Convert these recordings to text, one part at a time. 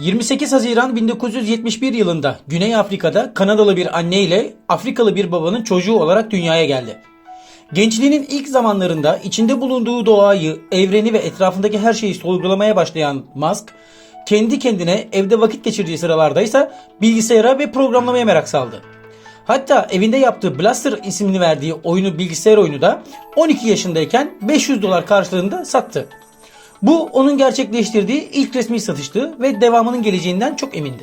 28 Haziran 1971 yılında Güney Afrika'da Kanadalı bir anne ile Afrikalı bir babanın çocuğu olarak dünyaya geldi. Gençliğinin ilk zamanlarında içinde bulunduğu doğayı, evreni ve etrafındaki her şeyi sorgulamaya başlayan Musk, kendi kendine evde vakit geçirdiği sıralardaysa bilgisayara ve programlamaya merak saldı. Hatta evinde yaptığı Blaster ismini verdiği oyunu bilgisayar oyunu da 12 yaşındayken 500 dolar karşılığında sattı. Bu onun gerçekleştirdiği ilk resmi satıştı ve devamının geleceğinden çok emindi.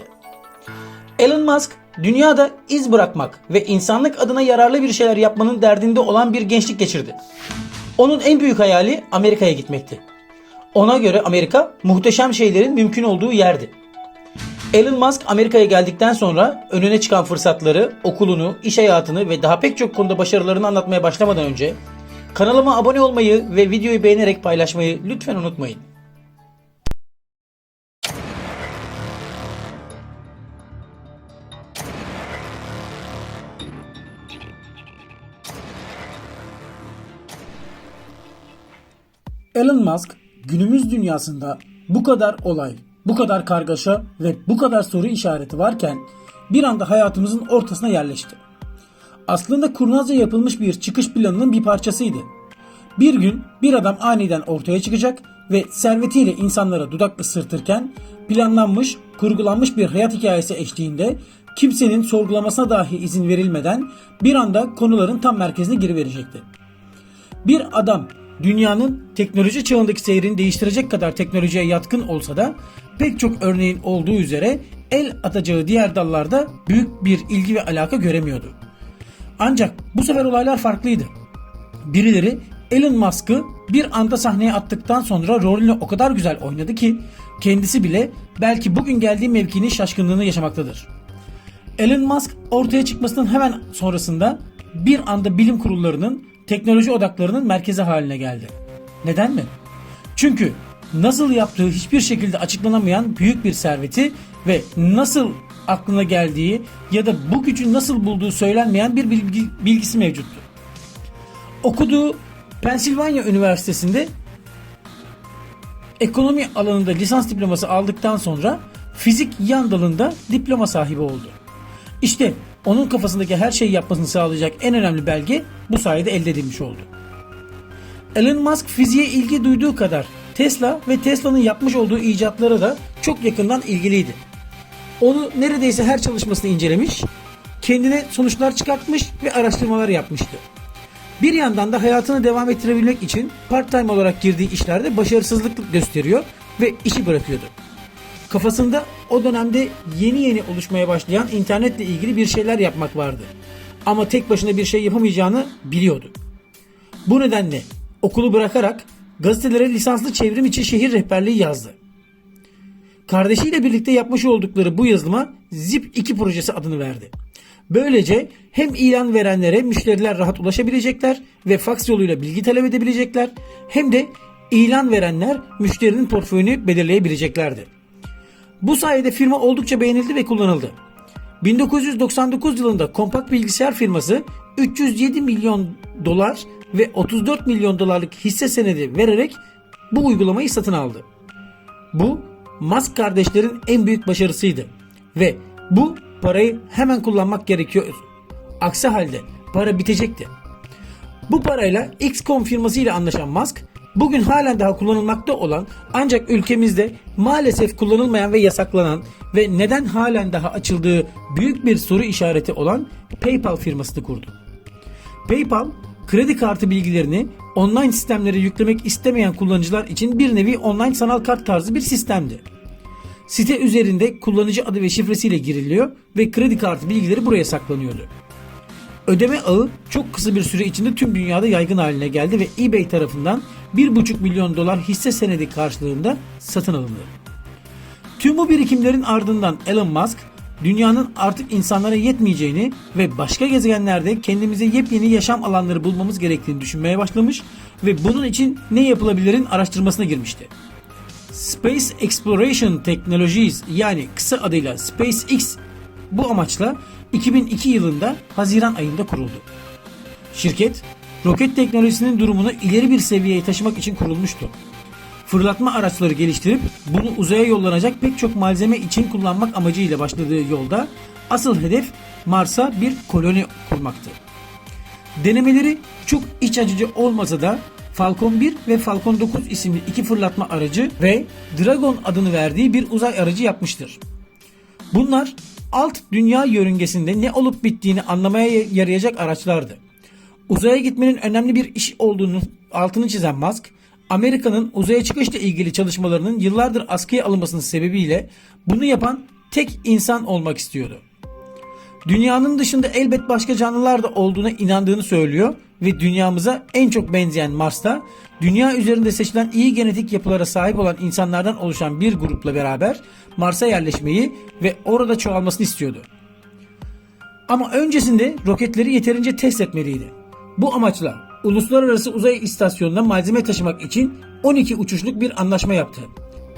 Elon Musk dünyada iz bırakmak ve insanlık adına yararlı bir şeyler yapmanın derdinde olan bir gençlik geçirdi. Onun en büyük hayali Amerika'ya gitmekti. Ona göre Amerika muhteşem şeylerin mümkün olduğu yerdi. Elon Musk Amerika'ya geldikten sonra önüne çıkan fırsatları, okulunu, iş hayatını ve daha pek çok konuda başarılarını anlatmaya başlamadan önce kanalıma abone olmayı ve videoyu beğenerek paylaşmayı lütfen unutmayın. Elon Musk günümüz dünyasında bu kadar olay, bu kadar kargaşa ve bu kadar soru işareti varken bir anda hayatımızın ortasına yerleşti. Aslında kurnazca yapılmış bir çıkış planının bir parçasıydı. Bir gün bir adam aniden ortaya çıkacak ve servetiyle insanlara dudak ısırtırken planlanmış, kurgulanmış bir hayat hikayesi eşliğinde kimsenin sorgulamasına dahi izin verilmeden bir anda konuların tam merkezine giriverecekti. Bir adam dünyanın teknoloji çağındaki seyrini değiştirecek kadar teknolojiye yatkın olsa da pek çok örneğin olduğu üzere el atacağı diğer dallarda büyük bir ilgi ve alaka göremiyordu. Ancak bu sefer olaylar farklıydı. Birileri Elon Musk'ı bir anda sahneye attıktan sonra rolünü o kadar güzel oynadı ki kendisi bile belki bugün geldiği mevkinin şaşkınlığını yaşamaktadır. Elon Musk ortaya çıkmasının hemen sonrasında bir anda bilim kurullarının teknoloji odaklarının merkezi haline geldi. Neden mi? Çünkü nasıl yaptığı hiçbir şekilde açıklanamayan büyük bir serveti ve nasıl aklına geldiği ya da bu gücü nasıl bulduğu söylenmeyen bir bilgi, bilgisi mevcuttu. Okuduğu Pennsylvania Üniversitesi'nde ekonomi alanında lisans diploması aldıktan sonra fizik yan dalında diploma sahibi oldu. İşte onun kafasındaki her şeyi yapmasını sağlayacak en önemli belge bu sayede elde edilmiş oldu. Elon Musk fiziğe ilgi duyduğu kadar Tesla ve Tesla'nın yapmış olduğu icatlara da çok yakından ilgiliydi. Onu neredeyse her çalışmasını incelemiş, kendine sonuçlar çıkartmış ve araştırmalar yapmıştı. Bir yandan da hayatını devam ettirebilmek için part-time olarak girdiği işlerde başarısızlık gösteriyor ve işi bırakıyordu. Kafasında o dönemde yeni yeni oluşmaya başlayan internetle ilgili bir şeyler yapmak vardı. Ama tek başına bir şey yapamayacağını biliyordu. Bu nedenle okulu bırakarak gazetelere lisanslı çevrim için şehir rehberliği yazdı. Kardeşiyle birlikte yapmış oldukları bu yazılıma Zip 2 projesi adını verdi. Böylece hem ilan verenlere müşteriler rahat ulaşabilecekler ve faks yoluyla bilgi talep edebilecekler hem de ilan verenler müşterinin portföyünü belirleyebileceklerdi. Bu sayede firma oldukça beğenildi ve kullanıldı. 1999 yılında kompakt bilgisayar firması 307 milyon dolar ve 34 milyon dolarlık hisse senedi vererek bu uygulamayı satın aldı. Bu Musk kardeşlerin en büyük başarısıydı ve bu parayı hemen kullanmak gerekiyor. Aksi halde para bitecekti. Bu parayla XCOM firmasıyla anlaşan Musk bugün halen daha kullanılmakta olan ancak ülkemizde maalesef kullanılmayan ve yasaklanan ve neden halen daha açıldığı büyük bir soru işareti olan PayPal firmasını kurdu. PayPal kredi kartı bilgilerini online sistemlere yüklemek istemeyen kullanıcılar için bir nevi online sanal kart tarzı bir sistemdi. Site üzerinde kullanıcı adı ve şifresiyle giriliyor ve kredi kartı bilgileri buraya saklanıyordu. Ödeme ağı çok kısa bir süre içinde tüm dünyada yaygın haline geldi ve eBay tarafından 1,5 milyon dolar hisse senedi karşılığında satın alındı. Tüm bu birikimlerin ardından Elon Musk dünyanın artık insanlara yetmeyeceğini ve başka gezegenlerde kendimize yepyeni yaşam alanları bulmamız gerektiğini düşünmeye başlamış ve bunun için ne yapılabilirin araştırmasına girmişti. Space Exploration Technologies yani kısa adıyla SpaceX bu amaçla 2002 yılında Haziran ayında kuruldu. Şirket roket teknolojisinin durumunu ileri bir seviyeye taşımak için kurulmuştu. Fırlatma araçları geliştirip bunu uzaya yollanacak pek çok malzeme için kullanmak amacıyla başladığı yolda asıl hedef Mars'a bir koloni kurmaktı. Denemeleri çok iç acıcı olmasa da Falcon 1 ve Falcon 9 isimli iki fırlatma aracı ve Dragon adını verdiği bir uzay aracı yapmıştır. Bunlar alt dünya yörüngesinde ne olup bittiğini anlamaya yarayacak araçlardı. Uzaya gitmenin önemli bir iş olduğunu altını çizen Musk, Amerika'nın uzaya çıkışla ilgili çalışmalarının yıllardır askıya alınmasının sebebiyle bunu yapan tek insan olmak istiyordu. Dünyanın dışında elbet başka canlılar da olduğuna inandığını söylüyor ve dünyamıza en çok benzeyen Mars'ta dünya üzerinde seçilen iyi genetik yapılara sahip olan insanlardan oluşan bir grupla beraber Mars'a yerleşmeyi ve orada çoğalmasını istiyordu. Ama öncesinde roketleri yeterince test etmeliydi. Bu amaçla Uluslararası Uzay İstasyonu'na malzeme taşımak için 12 uçuşluk bir anlaşma yaptı.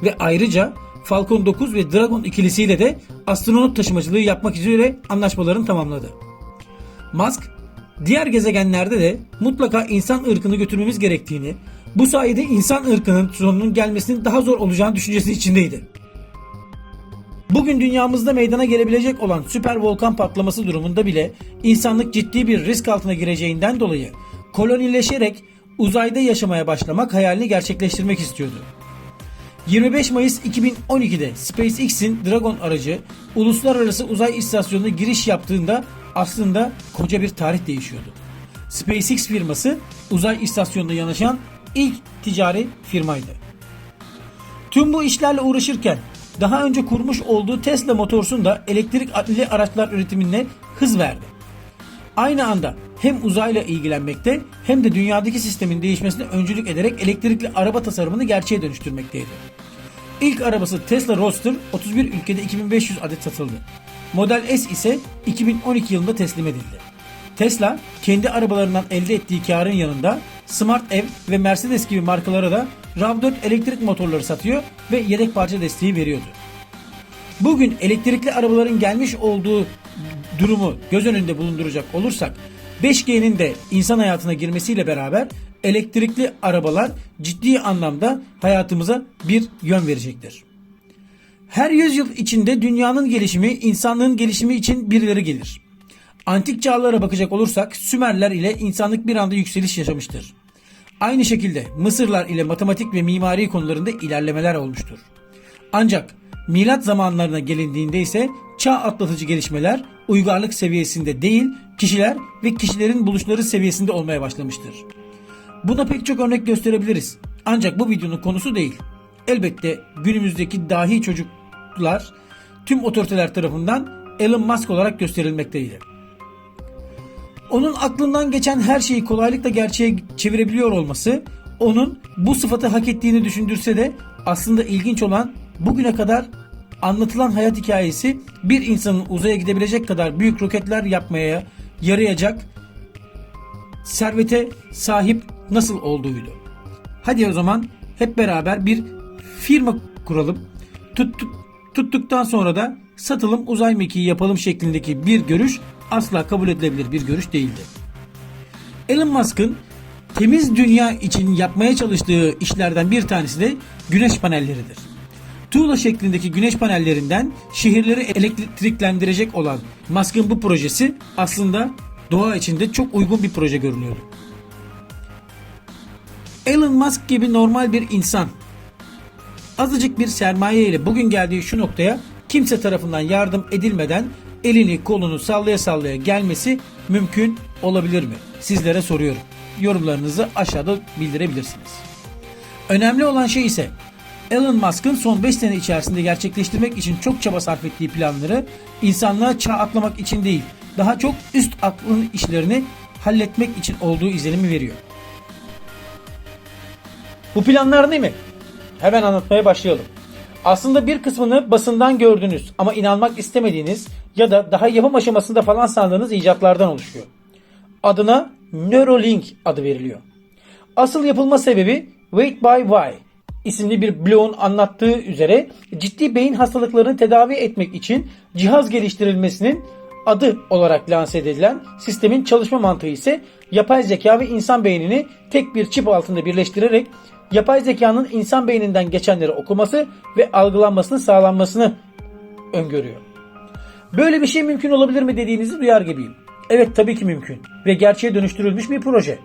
Ve ayrıca Falcon 9 ve Dragon ikilisiyle de astronot taşımacılığı yapmak üzere anlaşmalarını tamamladı. Musk, diğer gezegenlerde de mutlaka insan ırkını götürmemiz gerektiğini, bu sayede insan ırkının sonunun gelmesinin daha zor olacağını düşüncesi içindeydi. Bugün dünyamızda meydana gelebilecek olan süper volkan patlaması durumunda bile insanlık ciddi bir risk altına gireceğinden dolayı kolonileşerek uzayda yaşamaya başlamak hayalini gerçekleştirmek istiyordu. 25 Mayıs 2012'de SpaceX'in Dragon aracı Uluslararası Uzay İstasyonu'na giriş yaptığında aslında koca bir tarih değişiyordu. SpaceX firması uzay istasyonuna yanaşan ilk ticari firmaydı. Tüm bu işlerle uğraşırken daha önce kurmuş olduğu Tesla Motors'un da elektrikli araçlar üretimine hız verdi. Aynı anda hem uzayla ilgilenmekte hem de dünyadaki sistemin değişmesine öncülük ederek elektrikli araba tasarımını gerçeğe dönüştürmekteydi. İlk arabası Tesla Roadster 31 ülkede 2500 adet satıldı. Model S ise 2012 yılında teslim edildi. Tesla kendi arabalarından elde ettiği karın yanında Smart Ev ve Mercedes gibi markalara da RAV4 elektrik motorları satıyor ve yedek parça desteği veriyordu. Bugün elektrikli arabaların gelmiş olduğu durumu göz önünde bulunduracak olursak 5G'nin de insan hayatına girmesiyle beraber elektrikli arabalar ciddi anlamda hayatımıza bir yön verecektir. Her yüzyıl içinde dünyanın gelişimi, insanlığın gelişimi için birileri gelir. Antik çağlara bakacak olursak Sümerler ile insanlık bir anda yükseliş yaşamıştır. Aynı şekilde Mısırlar ile matematik ve mimari konularında ilerlemeler olmuştur. Ancak milat zamanlarına gelindiğinde ise çağ atlatıcı gelişmeler uygarlık seviyesinde değil, kişiler ve kişilerin buluşları seviyesinde olmaya başlamıştır. Buna pek çok örnek gösterebiliriz. Ancak bu videonun konusu değil. Elbette günümüzdeki dahi çocuklar tüm otoriteler tarafından Elon Musk olarak gösterilmekteydi. Onun aklından geçen her şeyi kolaylıkla gerçeğe çevirebiliyor olması onun bu sıfatı hak ettiğini düşündürse de aslında ilginç olan bugüne kadar anlatılan hayat hikayesi bir insanın uzaya gidebilecek kadar büyük roketler yapmaya yarayacak servete sahip nasıl olduğuydu. Hadi o zaman hep beraber bir firma kuralım. Tut, tut- tuttuktan sonra da satılım uzay mekiği yapalım şeklindeki bir görüş asla kabul edilebilir bir görüş değildi. Elon Musk'ın temiz dünya için yapmaya çalıştığı işlerden bir tanesi de güneş panelleridir. Tuğla şeklindeki güneş panellerinden şehirleri elektriklendirecek olan Musk'ın bu projesi aslında doğa içinde çok uygun bir proje görünüyordu. Elon Musk gibi normal bir insan azıcık bir sermaye ile bugün geldiği şu noktaya kimse tarafından yardım edilmeden elini kolunu sallaya sallaya gelmesi mümkün olabilir mi? Sizlere soruyorum. Yorumlarınızı aşağıda bildirebilirsiniz. Önemli olan şey ise Elon Musk'ın son 5 sene içerisinde gerçekleştirmek için çok çaba sarf ettiği planları insanlığa çağ atlamak için değil, daha çok üst aklın işlerini halletmek için olduğu izlenimi veriyor. Bu planlar ne mi? Hemen anlatmaya başlayalım. Aslında bir kısmını basından gördüğünüz ama inanmak istemediğiniz ya da daha yapım aşamasında falan sandığınız icatlardan oluşuyor. Adına Neuralink adı veriliyor. Asıl yapılma sebebi Wait by Why isimli bir blogun anlattığı üzere ciddi beyin hastalıklarını tedavi etmek için cihaz geliştirilmesinin adı olarak lanse edilen sistemin çalışma mantığı ise yapay zeka ve insan beynini tek bir çip altında birleştirerek yapay zekanın insan beyninden geçenleri okuması ve algılanmasını sağlanmasını öngörüyor. Böyle bir şey mümkün olabilir mi dediğinizi duyar gibiyim. Evet tabii ki mümkün ve gerçeğe dönüştürülmüş bir proje.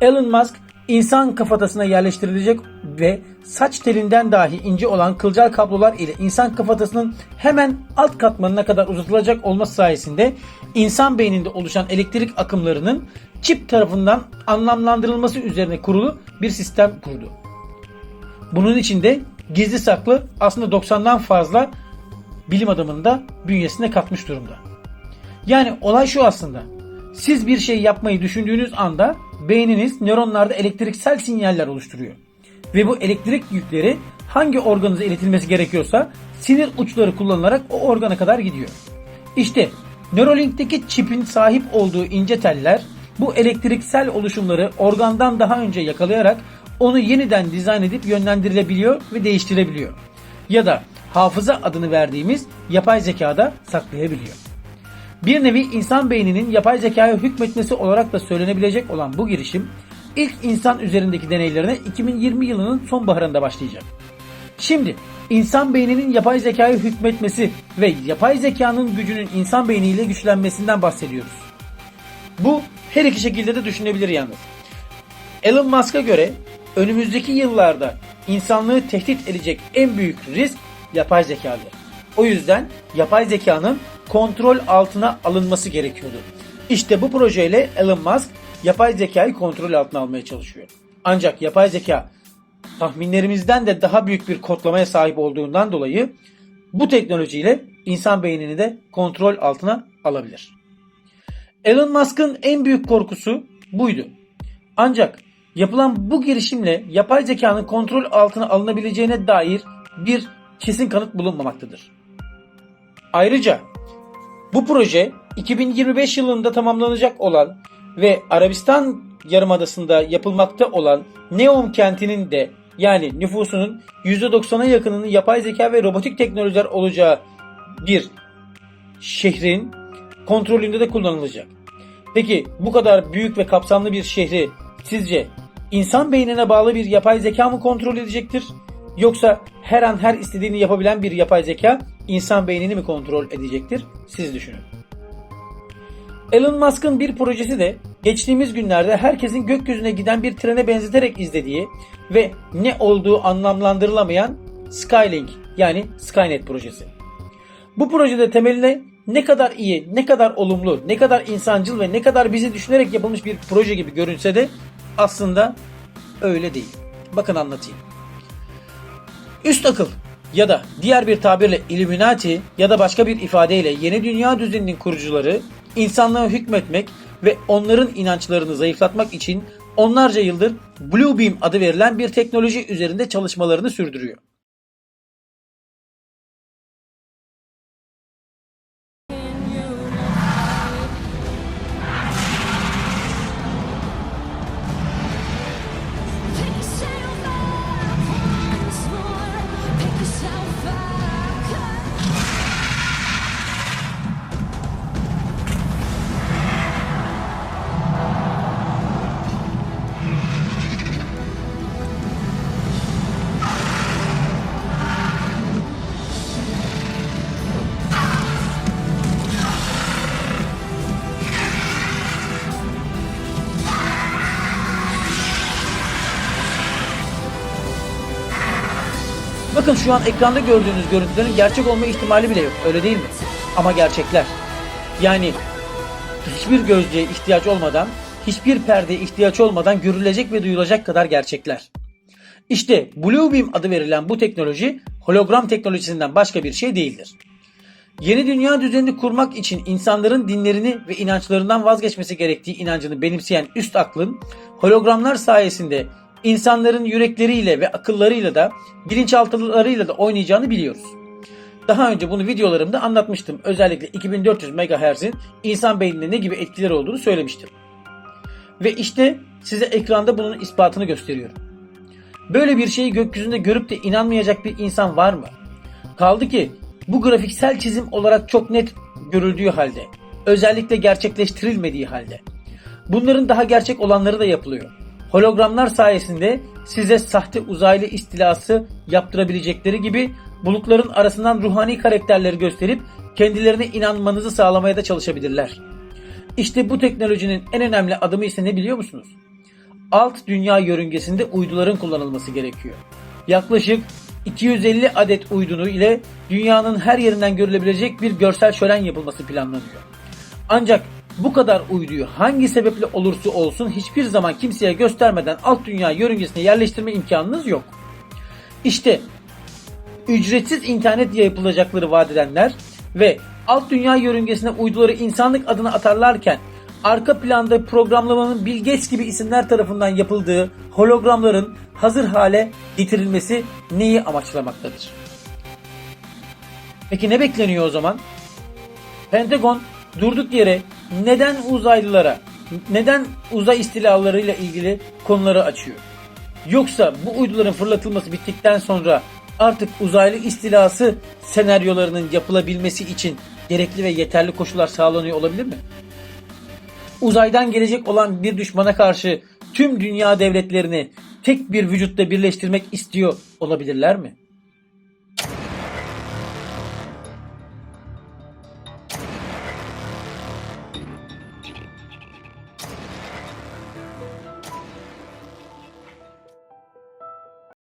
Elon Musk insan kafatasına yerleştirilecek ve saç telinden dahi ince olan kılcal kablolar ile insan kafatasının hemen alt katmanına kadar uzatılacak olması sayesinde insan beyninde oluşan elektrik akımlarının çip tarafından anlamlandırılması üzerine kurulu bir sistem kurdu. Bunun içinde gizli saklı aslında 90'dan fazla bilim adamını da bünyesine katmış durumda. Yani olay şu aslında. Siz bir şey yapmayı düşündüğünüz anda beyniniz nöronlarda elektriksel sinyaller oluşturuyor. Ve bu elektrik yükleri hangi organınıza iletilmesi gerekiyorsa sinir uçları kullanılarak o organa kadar gidiyor. İşte Neuralink'teki çipin sahip olduğu ince teller bu elektriksel oluşumları organdan daha önce yakalayarak onu yeniden dizayn edip yönlendirilebiliyor ve değiştirebiliyor. Ya da hafıza adını verdiğimiz yapay zekada saklayabiliyor. Bir nevi insan beyninin yapay zekaya hükmetmesi olarak da söylenebilecek olan bu girişim ilk insan üzerindeki deneylerine 2020 yılının sonbaharında başlayacak. Şimdi insan beyninin yapay zekaya hükmetmesi ve yapay zekanın gücünün insan beyniyle güçlenmesinden bahsediyoruz. Bu her iki şekilde de düşünebilir yalnız. Elon Musk'a göre önümüzdeki yıllarda insanlığı tehdit edecek en büyük risk yapay zekadır. O yüzden yapay zekanın kontrol altına alınması gerekiyordu. İşte bu projeyle Elon Musk yapay zekayı kontrol altına almaya çalışıyor. Ancak yapay zeka tahminlerimizden de daha büyük bir kodlamaya sahip olduğundan dolayı bu teknolojiyle insan beynini de kontrol altına alabilir. Elon Musk'ın en büyük korkusu buydu. Ancak yapılan bu girişimle yapay zekanın kontrol altına alınabileceğine dair bir kesin kanıt bulunmamaktadır. Ayrıca bu proje 2025 yılında tamamlanacak olan ve Arabistan Yarımadası'nda yapılmakta olan Neom kentinin de yani nüfusunun %90'a yakınının yapay zeka ve robotik teknolojiler olacağı bir şehrin kontrolünde de kullanılacak. Peki bu kadar büyük ve kapsamlı bir şehri sizce insan beynine bağlı bir yapay zeka mı kontrol edecektir? Yoksa her an her istediğini yapabilen bir yapay zeka insan beynini mi kontrol edecektir? Siz düşünün. Elon Musk'ın bir projesi de geçtiğimiz günlerde herkesin gökyüzüne giden bir trene benzeterek izlediği ve ne olduğu anlamlandırılamayan Skylink yani Skynet projesi. Bu projede temeline ne kadar iyi, ne kadar olumlu, ne kadar insancıl ve ne kadar bizi düşünerek yapılmış bir proje gibi görünse de aslında öyle değil. Bakın anlatayım. Üst akıl ya da diğer bir tabirle Illuminati ya da başka bir ifadeyle yeni dünya düzeninin kurucuları insanlığa hükmetmek ve onların inançlarını zayıflatmak için onlarca yıldır Blue Beam adı verilen bir teknoloji üzerinde çalışmalarını sürdürüyor. Bakın şu an ekranda gördüğünüz görüntülerin gerçek olma ihtimali bile yok. Öyle değil mi? Ama gerçekler. Yani hiçbir gözlüğe ihtiyaç olmadan, hiçbir perdeye ihtiyaç olmadan görülecek ve duyulacak kadar gerçekler. İşte Blue Beam adı verilen bu teknoloji hologram teknolojisinden başka bir şey değildir. Yeni dünya düzenini kurmak için insanların dinlerini ve inançlarından vazgeçmesi gerektiği inancını benimseyen üst aklın hologramlar sayesinde insanların yürekleriyle ve akıllarıyla da bilinçaltılarıyla da oynayacağını biliyoruz. Daha önce bunu videolarımda anlatmıştım. Özellikle 2400 MHz'in insan beynine ne gibi etkileri olduğunu söylemiştim. Ve işte size ekranda bunun ispatını gösteriyorum. Böyle bir şeyi gökyüzünde görüp de inanmayacak bir insan var mı? Kaldı ki bu grafiksel çizim olarak çok net görüldüğü halde, özellikle gerçekleştirilmediği halde. Bunların daha gerçek olanları da yapılıyor. Hologramlar sayesinde size sahte uzaylı istilası yaptırabilecekleri gibi bulutların arasından ruhani karakterleri gösterip kendilerine inanmanızı sağlamaya da çalışabilirler. İşte bu teknolojinin en önemli adımı ise ne biliyor musunuz? Alt dünya yörüngesinde uyduların kullanılması gerekiyor. Yaklaşık 250 adet uydunu ile dünyanın her yerinden görülebilecek bir görsel şölen yapılması planlanıyor. Ancak bu kadar uyduyu hangi sebeple olursa olsun hiçbir zaman kimseye göstermeden alt dünya yörüngesine yerleştirme imkanınız yok. İşte ücretsiz internet yapılacakları vaat edenler ve alt dünya yörüngesine uyduları insanlık adına atarlarken arka planda programlamanın Bill gibi isimler tarafından yapıldığı hologramların hazır hale getirilmesi neyi amaçlamaktadır? Peki ne bekleniyor o zaman? Pentagon durduk yere neden uzaylılara, neden uzay istilalarıyla ilgili konuları açıyor? Yoksa bu uyduların fırlatılması bittikten sonra artık uzaylı istilası senaryolarının yapılabilmesi için gerekli ve yeterli koşullar sağlanıyor olabilir mi? Uzaydan gelecek olan bir düşmana karşı tüm dünya devletlerini tek bir vücutta birleştirmek istiyor olabilirler mi?